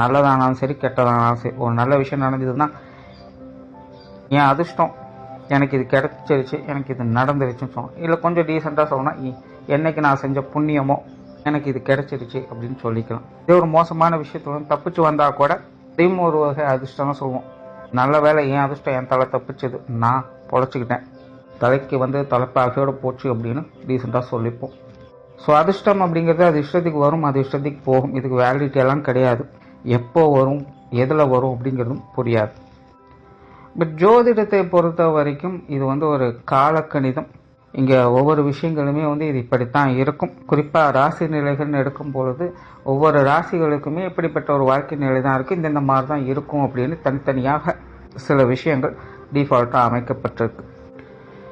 நல்லதானாலும் சரி கெட்டதானாலும் சரி ஒரு நல்ல விஷயம் நடந்ததுன்னா என் அதிர்ஷ்டம் எனக்கு இது கிடச்சிருச்சு எனக்கு இது நடந்துருச்சுன்னு சொல்லணும் இல்லை கொஞ்சம் டீசெண்டாக சொல்லணும் என்னைக்கு நான் செஞ்ச புண்ணியமோ எனக்கு இது கிடச்சிருச்சு அப்படின்னு சொல்லிக்கலாம். இதே ஒரு மோசமான விஷயத்துல தப்பிச்சு வந்தால் கூட அதையும் ஒரு வகை அதிர்ஷ்டம் தான் சொல்லுவோம். நல்ல வேலை என் அதிர்ஷ்டம் என் தலை தப்பிச்சது நான் பொழைச்சிக்கிட்டேன். தலைக்கு வந்து தலைப்பாகையோடு போச்சு அப்படின்னு டீசெண்டாக சொல்லிப்போம். ஸோ அதிர்ஷ்டம் அப்படிங்கிறது அது இஷ்டத்துக்கு வரும் அது இஷ்டத்துக்கு போகும். இதுக்கு வேலிடிட்டி எல்லாம் கிடையாது. எப்போ வரும் எதில் வரும் அப்படிங்கிறதும் புரியாது. பட் ஜோதிடத்தை பொறுத்த வரைக்கும் இது வந்து ஒரு காலக்கணிதம். இங்கே ஒவ்வொரு விஷயங்களுமே வந்து இது இப்படித்தான் இருக்கும். குறிப்பாக ராசி நிலைகள்னு எடுக்கும் பொழுது ஒவ்வொரு ராசிகளுக்குமே இப்படிப்பட்ட ஒரு வாழ்க்கை நிலை தான் இருக்குது இந்தந்த மாதிரி தான் இருக்கும் அப்படின்னு தனித்தனியாக சில விஷயங்கள் டிஃபால்ட்டாக அமைக்கப்பட்டிருக்கு.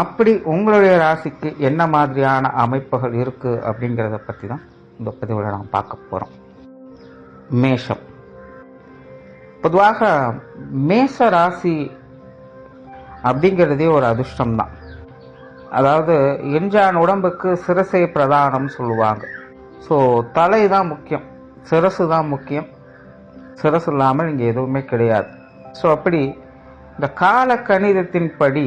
அப்படி உங்களுடைய ராசிக்கு என்ன மாதிரியான அமைப்புகள் இருக்குது அப்படிங்கிறத பற்றி தான் இந்த பதிவில் நாம் பார்க்க போகிறோம் மேஷம். பொதுவாக மேஷ ராசி அப்படிங்கிறதே ஒரு அதிர்ஷ்டம் தான். அதாவது எஞ்சான் உடம்புக்கு சிரசை பிரதானம் சொல்லுவாங்க. ஸோ தலை தான் முக்கியம். சிரசு தான் முக்கியம். சிரசு இல்லாமல் இங்கே எதுவுமே கிடையாது. ஸோ அப்படி இந்த கால கணிதத்தின்படி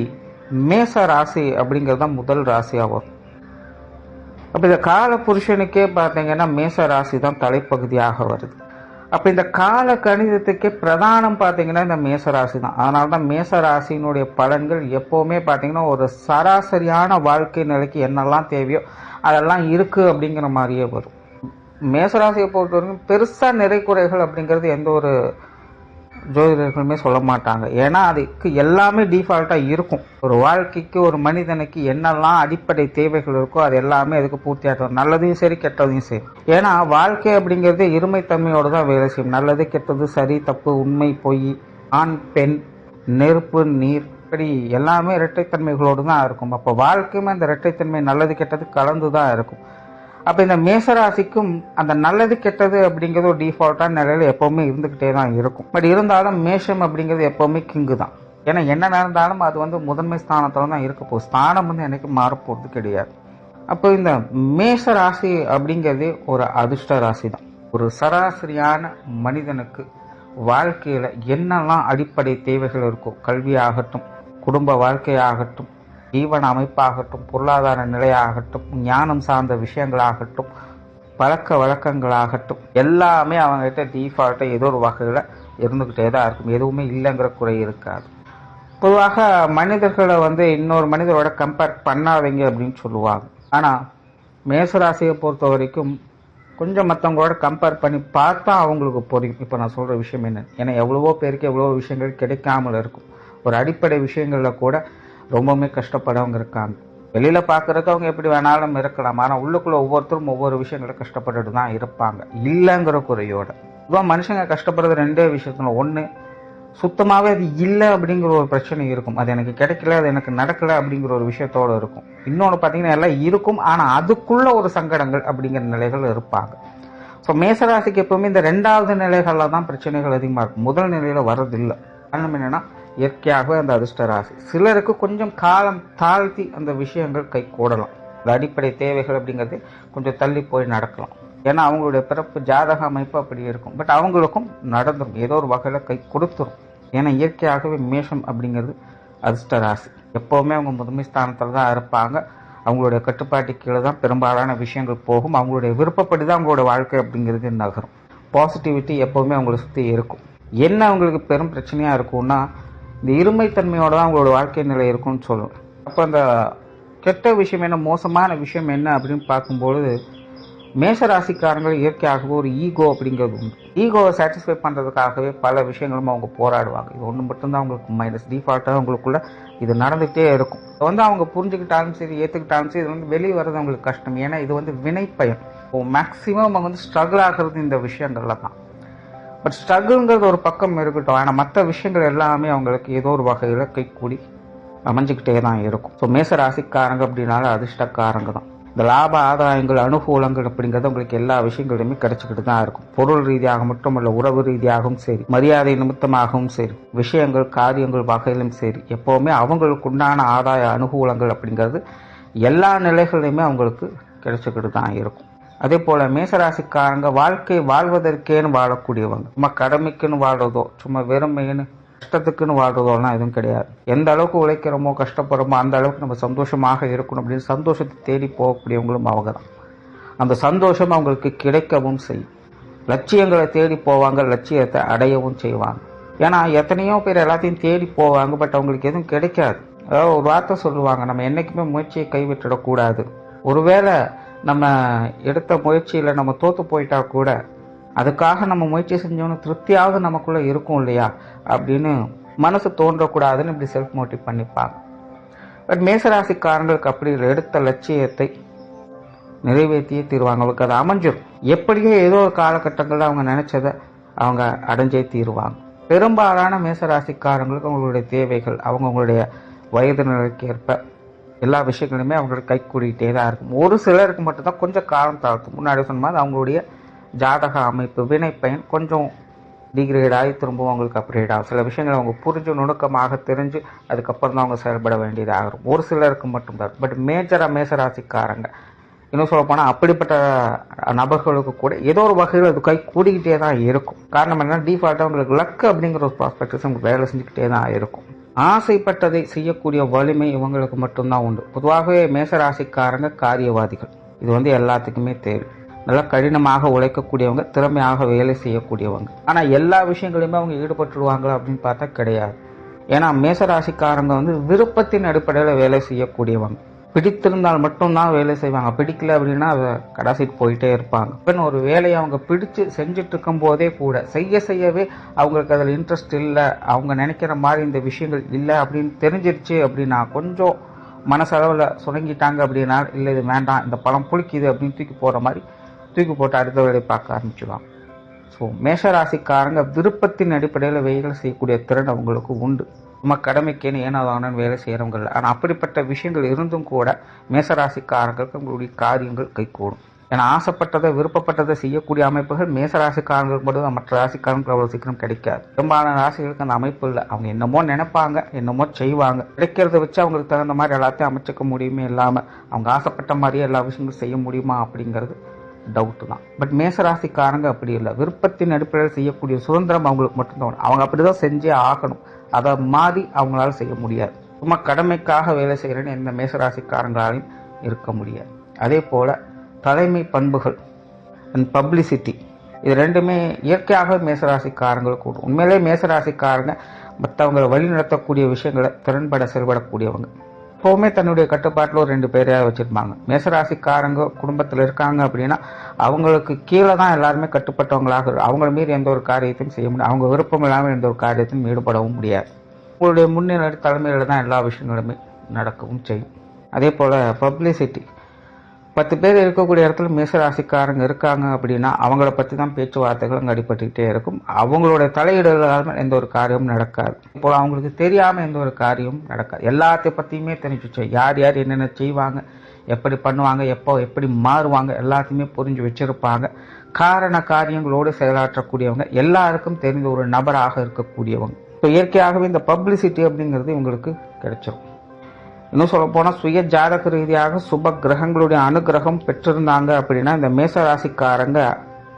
மேச ராசி அப்படிங்கிறது தான் முதல் ராசியாக வரும் அப்போ இந்த கால புருஷனுக்கே பார்த்தீங்கன்னா மேச ராசி தான் தலைப்பகுதியாக வருது. அப்போ இந்த கால கணிதத்துக்கே பிரதானம் பார்த்தீங்கன்னா இந்த மேச ராசி தான் அதனால தான் மேச ராசியினுடைய பலன்கள் எப்போவுமே பார்த்தீங்கன்னா ஒரு சராசரியான வாழ்க்கை நிலைக்கு என்னெல்லாம் தேவையோ அதெல்லாம் இருக்குது அப்படிங்கிற மாதிரியே வரும். மேசராசியை பொறுத்த வரைக்கும் பெருசாக நிறை குறைகள் அப்படிங்கிறது எந்த ஒரு ஜோதிடர்களுமே சொல்ல மாட்டாங்க. ஏன்னா அதுக்கு எல்லாமே டிஃபால்ட்டாக இருக்கும். ஒரு வாழ்க்கைக்கு ஒரு மனிதனுக்கு என்னெல்லாம் அடிப்படை தேவைகள் இருக்கோ அது எல்லாமே அதுக்கு பூர்த்தியாகும் நல்லதையும் சரி கெட்டதையும் சரி. ஏன்னா வாழ்க்கை அப்படிங்கிறது இருமைத்தன்மையோடு தான் வேலை செய்யும். நல்லது கெட்டது சரி தப்பு உண்மை பொய் ஆண் பெண் நெருப்பு நீர் இப்படி எல்லாமே இரட்டைத்தன்மைகளோடு தான் இருக்கும். அப்போ வாழ்க்கையுமே அந்த இரட்டைத்தன்மை நல்லது கெட்டது கலந்து தான் இருக்கும். அப்போ இந்த மேசராசிக்கும் அந்த நல்லது கெட்டது அப்படிங்கிறது ஒரு டிஃபால்ட்டான நிலையில் எப்போவுமே இருந்துக்கிட்டே தான் இருக்கும். பட் இருந்தாலும் மேஷம் அப்படிங்கிறது எப்போவுமே கிங்கு தான். ஏன்னா என்ன நடந்தாலும் அது வந்து முதன்மை ஸ்தானத்தில் தான் இருக்க போகுது. ஸ்தானம் வந்து எனக்கு மாறப்போகிறது கிடையாது. அப்போ இந்த மேஷ ராசி அப்படிங்கிறது ஒரு அதிர்ஷ்ட ராசி தான். ஒரு சராசரியான மனிதனுக்கு வாழ்க்கையில் என்னெல்லாம் அடிப்படை தேவைகள் இருக்கோ கல்வியாகட்டும் குடும்ப வாழ்க்கையாகட்டும் ஜீவன அமைப்பாகட்டும் பொருளாதார நிலையாகட்டும் ஞானம் சார்ந்த விஷயங்களாகட்டும் பழக்க வழக்கங்களாகட்டும் எல்லாமே அவங்ககிட்ட டிஃபால்ட்டாக ஏதோ ஒரு வகையில் இருந்துக்கிட்டே தான் இருக்கும். எதுவுமே இல்லைங்கிற குறை இருக்காது. பொதுவாக மனிதர்களை வந்து இன்னொரு மனிதரோட கம்பேர் பண்ணாதீங்க அப்படின்னு சொல்லுவாங்க. ஆனால் மேசராசியை பொறுத்த வரைக்கும் கொஞ்சம் மற்றவங்களோட கம்பேர் பண்ணி பார்த்தா அவங்களுக்கு புரியும். இப்போ நான் சொல்கிற விஷயம் என்ன? ஏன்னா எவ்வளவோ பேருக்கு எவ்வளோ விஷயங்கள் கிடைக்காமல் இருக்கும். ஒரு அடிப்படை விஷயங்களில் கூட ரொம்பவுமே கஷ்டப்படவங்க இருக்காங்க. வெளியில் பார்க்குறதுக்கு அவங்க எப்படி வேணாலும் இருக்கலாம். ஆனால் உள்ளுக்குள்ளே ஒவ்வொருத்தரும் ஒவ்வொரு விஷயங்களை கஷ்டப்பட்டுட்டு தான் இருப்பாங்க. இல்லைங்கிற குறையோட. இவன் மனுஷங்க கஷ்டப்படுறது ரெண்டே விஷயத்துல. ஒன்று சுத்தமாகவே அது இல்லை அப்படிங்கிற ஒரு பிரச்சனை இருக்கும். அது எனக்கு கிடைக்கல அது எனக்கு நடக்கல அப்படிங்கிற ஒரு விஷயத்தோட இருக்கும். இன்னொன்று பார்த்தீங்கன்னா எல்லாம் இருக்கும். ஆனால் அதுக்குள்ள ஒரு சங்கடங்கள் அப்படிங்கிற நிலைகள் இருப்பாங்க. ஸோ மேசராசிக்கு எப்பவுமே இந்த ரெண்டாவது நிலைகளில் தான் பிரச்சனைகள் அதிகமாக இருக்கும். முதல் நிலையில் வர்றதில்லை. காரணம் என்னென்னா இயற்கையாகவே அந்த அதிர்ஷ்ட ராசி சிலருக்கு கொஞ்சம் காலம் தாழ்த்தி அந்த விஷயங்கள் கை கூடலாம். இந்த அடிப்படை தேவைகள் அப்படிங்கிறது கொஞ்சம் தள்ளி போய் நடக்கலாம். ஏன்னா அவங்களுடைய பிறப்பு ஜாதக அமைப்பு அப்படி இருக்கும். பட் அவங்களுக்கும் நடந்துடும் ஏதோ ஒரு வகையில் கை கொடுத்துரும். ஏன்னா இயற்கையாகவே மேஷம் அப்படிங்கிறது அதிர்ஷ்ட ராசி எப்போவுமே அவங்க முதன்மை ஸ்தானத்தில் தான் இருப்பாங்க. அவங்களுடைய கட்டுப்பாட்டு கீழே தான் பெரும்பாலான விஷயங்கள் போகும். அவங்களுடைய விருப்பப்படி தான் அவங்களோட வாழ்க்கை அப்படிங்கிறது நகரும். பாசிட்டிவிட்டி எப்போவுமே அவங்களை சுற்றி இருக்கும். என்ன அவங்களுக்கு பெரும் பிரச்சனையாக இருக்கும்னா இந்த இருமைத்தன்மையோட தான் அவங்களோட வாழ்க்கை நிலை இருக்கும்னு சொல்லுவேன். அப்போ அந்த கெட்ட விஷயம் என்ன மோசமான விஷயம் என்ன அப்படின்னு பார்க்கும்பொழுது மேஷராசிக்காரங்கள் இயற்கையாகவே ஒரு ஈகோ அப்படிங்கிறது உண்டு. ஈகோவை சாட்டிஸ்ஃபை பண்ணுறதுக்காகவே பல விஷயங்களும் அவங்க போராடுவாங்க. இது ஒன்று மட்டும்தான் அவங்களுக்கு மைனஸ் டிஃபால்ட்டாக அவங்களுக்குள்ள இது நடந்துகிட்டே இருக்கும். இதை வந்து அவங்க புரிஞ்சுக்கிட்டாலும் சரி ஏற்றுக்கிட்டாலும் சரி இது வந்து வெளியே வர்றது அவங்களுக்கு கஷ்டம். ஏன்னா இது வந்து வினைப்பயன். இப்போ மேக்ஸிமம் அவங்க வந்து ஸ்ட்ரகிள் ஆகிறது இந்த விஷயங்கள்ல தான் பட் ஸ்ட்ரகிள்ங்கிறது ஒரு பக்கம் இருக்கட்டும். ஆனால் மற்ற விஷயங்கள் எல்லாமே அவங்களுக்கு ஏதோ ஒரு வகையில் கைக்கூடி அமைஞ்சிக்கிட்டே தான் இருக்கும். ஸோ மேச ராசிக்காரங்க அப்படின்னால அதிர்ஷ்டக்காரங்க தான் இந்த லாப ஆதாயங்கள் அனுகூலங்கள் அப்படிங்கிறது உங்களுக்கு எல்லா விஷயங்களுமே கிடைச்சிக்கிட்டு தான் இருக்கும். பொருள் ரீதியாக மட்டும் இல்லை உறவு ரீதியாகவும் சரி மரியாதை நிமித்தமாகவும் சரி விஷயங்கள் காரியங்கள் வகையிலும் சரி எப்போவுமே அவங்களுக்கு உண்டான ஆதாய அனுகூலங்கள் அப்படிங்கிறது எல்லா நிலைகளிலுமே அவங்களுக்கு கிடைச்சிக்கிட்டு தான் இருக்கும். அதே போல மேசராசிக்காரங்க வாழ்க்கை வாழ்வதற்கேன்னு வாழக்கூடியவங்க. சும்மா கடமைக்குன்னு வாழ்றதோ சும்மா வெறுமைன்னு கஷ்டத்துக்குன்னு வாழ்றதோலாம் எதுவும் கிடையாது. எந்த அளவுக்கு உழைக்கிறோமோ கஷ்டப்படுறோமோ அந்த அளவுக்கு நம்ம சந்தோஷமாக இருக்கணும் அப்படின்னு சந்தோஷத்தை தேடி போகக்கூடியவங்களும் அவங்க தான் அந்த சந்தோஷம் அவங்களுக்கு கிடைக்கவும் செய்யும். லட்சியங்களை தேடி போவாங்க லட்சியத்தை அடையவும் செய்வாங்க. ஏன்னா எத்தனையோ பேர் எல்லாத்தையும் தேடி போவாங்க பட் அவங்களுக்கு எதுவும் கிடைக்காது. அதாவது ஒரு வார்த்தை சொல்லுவாங்க நம்ம என்றைக்குமே முயற்சியை கைவிட்டுடக்கூடாது. ஒருவேளை நம்ம எடுத்த முயற்சியில் நம்ம தோற்று போயிட்டா கூட அதுக்காக நம்ம முயற்சி செஞ்சோன்னு திருப்தியாவது நமக்குள்ளே இருக்கும் இல்லையா? அப்படின்னு மனசு தோன்றக்கூடாதுன்னு இப்படி செல்ஃப் மோட்டிவ் பண்ணிப்பாங்க பட் மேசராசிக்காரங்களுக்கு அப்படி இல்லை. எடுத்த லட்சியத்தை நிறைவேற்றியே தீருவாங்க. அவங்களுக்கு அது அமைஞ்சிடும் எப்படியோ ஏதோ ஒரு காலகட்டங்களில் அவங்க நினச்சதை அவங்க அடைஞ்சே தீருவாங்க. பெரும்பாலான மேசராசிக்காரங்களுக்கு அவங்களுடைய தேவைகள் அவங்கவுங்களுடைய வயது நிலைக்கு ஏற்ப எல்லா விஷயங்களுமே அவங்களுக்கு கை கூடிகிட்டே தான் இருக்கும். ஒரு சிலருக்கு மட்டும்தான் கொஞ்சம் காலம் தாழ்த்தும். முன்னாடி சொன்ன மாதிரி அவங்களுடைய ஜாதக அமைப்பு வினைப்பயன் கொஞ்சம் டிகிரேட் ஆகி திரும்பவும் அவங்களுக்கு அப்கிரேட் ஆகும். சில விஷயங்களை அவங்க புரிஞ்சு நுணுக்கமாக தெரிஞ்சு அதுக்கப்புறம் தான் அவங்க செயல்பட வேண்டியதாகும் ஒரு சிலருக்கு மட்டும்தான். பட் மேஜராக மேசராசிக்காரங்க இன்னும் சொல்லப்போனால் அப்படிப்பட்ட நபர்களுக்கு கூட ஏதோ ஒரு வகையில் அது கை கூடிக்கிட்டே தான் இருக்கும். காரணம் என்ன டிஃபால்ட்டாக உங்களுக்கு லக் அப்படிங்கிற ஒரு ப்ராஸ்பெக்டஸ் உங்களுக்கு வேலை செஞ்சுக்கிட்டே தான் இருக்கும். ஆசைப்பட்டதை செய்யக்கூடிய வலிமை இவங்களுக்கு மட்டும்தான் உண்டு. பொதுவாகவே மேசராசிக்காரங்க காரியவாதிகள். இது வந்து எல்லாத்துக்குமே தேவை. நல்லா கடினமாக உழைக்கக்கூடியவங்க திறமையாக வேலை செய்யக்கூடியவங்க. ஆனால் எல்லா விஷயங்களையுமே அவங்க ஈடுபட்டுடுவாங்களா அப்படின்னு பார்த்தா கிடையாது. ஏன்னா மேசராசிக்காரங்க வந்து விருப்பத்தின் அடிப்படையில் வேலை செய்யக்கூடியவங்க. பிடித்திருந்தால் மட்டும்தான் வேலை செய்வாங்க. பிடிக்கல அப்படின்னா அதை கடைசிக்கு போயிட்டே இருப்பாங்க. இப்போ ஒரு வேலையை அவங்க பிடிச்சு செஞ்சுட்டு இருக்கும் போதே கூட செய்ய செய்யவே அவங்களுக்கு அதில் இன்ட்ரெஸ்ட் இல்லை அவங்க நினைக்கிற மாதிரி இந்த விஷயங்கள் இல்லை அப்படின்னு தெரிஞ்சிருச்சு அப்படின்னா கொஞ்சம் மனசளவில் சுணங்கிட்டாங்க அப்படின்னா இல்லை இது வேண்டாம் இந்த பழம் புளிக்குது அப்படின்னு தூக்கி போகிற மாதிரி தூக்கி போட்டு அடுத்த வேலையை பார்க்க ஆரம்பிச்சுடுவாங்க ஸோ மேஷராசிக்காரங்க விருப்பத்தின் அடிப்படையில் வேலை செய்யக்கூடிய திறன் அவங்களுக்கு உண்டு. நம்ம கடமைக்கேன்னு ஏனாதானு வேலை செய்கிறவங்கள ஆனால் அப்படிப்பட்ட விஷயங்கள் இருந்தும் கூட மேசராசிக்காரர்களுக்கு உங்களுடைய காரியங்கள் கைகூடும் ஏன்னா ஆசைப்பட்டதை விருப்பப்பட்டதை செய்யக்கூடிய அமைப்புகள் மேசராசிக்காரங்களுக்கு மட்டும் தான் மற்ற ராசிக்காரங்களுக்கு அவ்வளோ சீக்கிரம் கிடைக்காது. பெரும்பாலான ராசிகளுக்கு அந்த அமைப்பு இல்லை. அவங்க என்னமோ நினைப்பாங்க என்னமோ செய்வாங்க. கிடைக்கிறத வச்சு அவங்களுக்கு தகுந்த மாதிரி எல்லாத்தையும் அமைச்சிக்க முடியுமே இல்லாமல் அவங்க ஆசைப்பட்ட மாதிரியே எல்லா விஷயங்களும் செய்ய முடியுமா அப்படிங்கிறது டவுட்டு தான். பட் மேசராசிக்காரங்க அப்படி இல்லை. விருப்பத்தின் அடிப்படையில் செய்யக்கூடிய சுதந்திரம் அவங்களுக்கு மட்டும்தான். அவங்க அப்படி தான் செஞ்சே ஆகணும். அதை மாறி அவங்களால செய்ய முடியாது. சும்மா கடமைக்காக வேலை செய்கிறேன்னு எந்த மேசராசிக்காரங்களாலையும் இருக்க முடியாது. அதே போல் தலைமை பண்புகள் அண்ட் பப்ளிசிட்டி இது ரெண்டுமே இயற்கையாக மேசராசிக்காரங்களுக்கு உண்டு உண்மையிலே மேசராசிக்காரங்க மற்றவங்களை வழிநடத்தக்கூடிய விஷயங்களை திறன்பட செயல்படக்கூடியவங்க. எப்போவுமே தன்னுடைய கட்டுப்பாட்டில் ஒரு ரெண்டு பேரையாக வச்சுருப்பாங்க. மேசராசிக்காரங்க குடும்பத்தில் இருக்காங்க அப்படின்னா அவங்களுக்கு கீழே தான் எல்லாருமே கட்டுப்பட்டவங்களாக அவங்கள மீறி எந்த ஒரு காரியத்தையும் செய்ய முடியும் அவங்க விருப்பம் இல்லாமல் எந்த ஒரு காரியத்தையும் ஈடுபடவும் முடியாது. உங்களுடைய முன்னிலை தலைமையில் தான் எல்லா விஷயங்களுமே நடக்கவும் செய்யும். அதே போல் பப்ளிசிட்டி பத்து பேர் இருக்கக்கூடிய இடத்துல மேசராசிக்காரங்க இருக்காங்க அப்படின்னா அவங்கள பற்றி தான் பேச்சுவார்த்தைகள் அங்கே அடிபட்டுக்கிட்டே இருக்கும். அவங்களுடைய தலையீடுகளால் எந்த ஒரு காரியமும் நடக்காது. இப்போ அவங்களுக்கு தெரியாமல் எந்த ஒரு காரியமும் நடக்காது. எல்லாத்தை பற்றியுமே தெரிஞ்சு வச்சு யார் யார் என்னென்ன செய்வாங்க? எப்படி பண்ணுவாங்க? எப்போ எப்படி மாறுவாங்க? எல்லாத்தையுமே புரிஞ்சு வச்சுருப்பாங்க. காரண காரியங்களோடு செயலாற்றக்கூடியவங்க எல்லாருக்கும் தெரிந்த ஒரு நபராக இருக்கக்கூடியவங்க. இப்போ இயற்கையாகவே இந்த பப்ளிசிட்டி அப்படிங்கிறது இவங்களுக்கு கிடைச்சிரும். இன்னும் சொல்ல போனால் சுய ஜாதக ரீதியாக சுப கிரகங்களுடைய அனுகிரகம் பெற்றிருந்தாங்க அப்படின்னா இந்த மேச ராசிக்காரங்க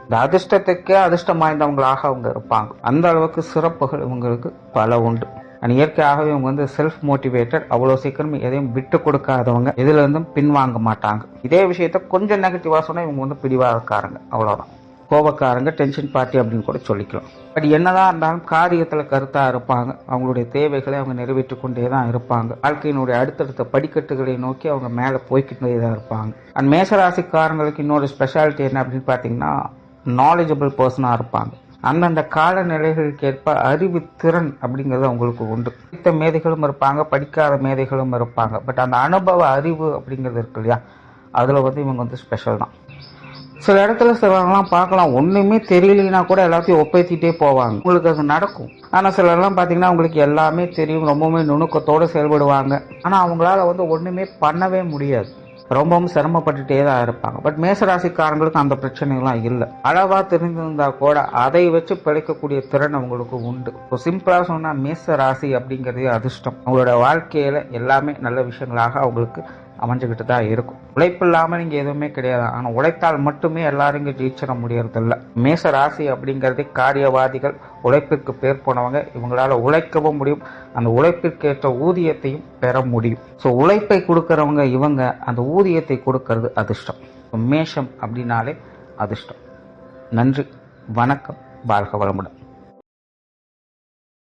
இந்த அதிர்ஷ்டத்துக்கே அதிர்ஷ்டம் வாய்ந்தவங்களாக அவங்க இருப்பாங்க. அந்த அளவுக்கு சிறப்புகள் இவங்களுக்கு பல உண்டு. அண்ட் இயற்கையாகவே இவங்க வந்து செல்ஃப் மோட்டிவேட்டட் அவ்வளோ சீக்கிரம் எதையும் விட்டு கொடுக்காதவங்க. இதுலேருந்தும் பின்வாங்க மாட்டாங்க. இதே விஷயத்த கொஞ்சம் நெகட்டிவாக சொன்னால் இவங்க வந்து பிடிவாதக்காரங்க. அவ்வளோதான் கோபக்காரங்க டென்ஷன் பார்ட்டி அப்படின்னு கூட சொல்லிக்கலாம். பட் என்னதான் இருந்தாலும் காரியத்தில் கருத்தாக இருப்பாங்க. அவங்களுடைய தேவைகளை அவங்க நிறைவேற்றி கொண்டே தான் இருப்பாங்க. வாழ்க்கையினுடைய அடுத்தடுத்த படிக்கட்டுகளை நோக்கி அவங்க மேலே போய்கிட்டே தான் இருப்பாங்க. அண்ட் மேசராசிக்காரங்களுக்கு இன்னொரு ஸ்பெஷாலிட்டி என்ன அப்படின்னு பார்த்தீங்கன்னா நாலேஜபிள் பர்சனாக இருப்பாங்க. அந்தந்த காலநிலைகளுக்கு ஏற்ப அறிவு திறன் அப்படிங்கிறது அவங்களுக்கு உண்டு. படித்த மேதைகளும் இருப்பாங்க படிக்காத மேதைகளும் இருப்பாங்க. பட் அந்த அனுபவ அறிவு அப்படிங்கிறது இருக்கு இல்லையா? அதில் வந்து இவங்க வந்து ஸ்பெஷல் தான். சில இடத்துல சிலர்லாம் பார்க்கலாம். ஒன்றுமே தெரியலனா கூட எல்லாத்தையும் ஒப்பேத்திட்டே போவாங்க. உங்களுக்கு அது நடக்கும். ஆனால் சிலர்லாம் பார்த்தீங்கன்னா உங்களுக்கு எல்லாமே தெரியும். ரொம்பவுமே நுணுக்கத்தோடு செயல்படுவாங்க. ஆனால் அவங்களால வந்து ஒன்றுமே பண்ணவே முடியாது. ரொம்பவும் சிரமப்பட்டுட்டே தான் இருப்பாங்க. பட் மேசராசிக்காரங்களுக்கு அந்த பிரச்சனைகள்லாம் இல்லை. அளவாக தெரிஞ்சிருந்தா கூட அதை வச்சு பிழைக்கக்கூடிய திறன் அவங்களுக்கு உண்டு. இப்போ சிம்பிளாக சொன்னால் மேச ராசி அப்படிங்கிறதே அதிர்ஷ்டம். அவங்களோட வாழ்க்கையில் எல்லாமே நல்ல விஷயங்களாக அவங்களுக்கு அமைஞ்சுக்கிட்டு தான் இருக்கும். உழைப்பு இல்லாமல் நீங்கள் எதுவுமே கிடையாது. ஆனால் உழைத்தால் மட்டுமே எல்லாரும் இங்கே ஜெயிச்சிட முடியறதில்ல. மேச ராசி அப்படிங்கிறதே காரியவாதிகள் உழைப்பிற்கு பேர் போனவங்க இவங்களால் உழைக்கவும் முடியும். அந்த உழைப்பிற்கேற்ற ஊதியத்தையும் பெற முடியும். ஸோ உழைப்பை கொடுக்குறவங்க இவங்க. அந்த ஊதியத்தை கொடுக்கறது அதிர்ஷ்டம். மேஷம் அப்படின்னாலே அதிர்ஷ்டம். நன்றி வணக்கம் வாழ்க வளமுடன்.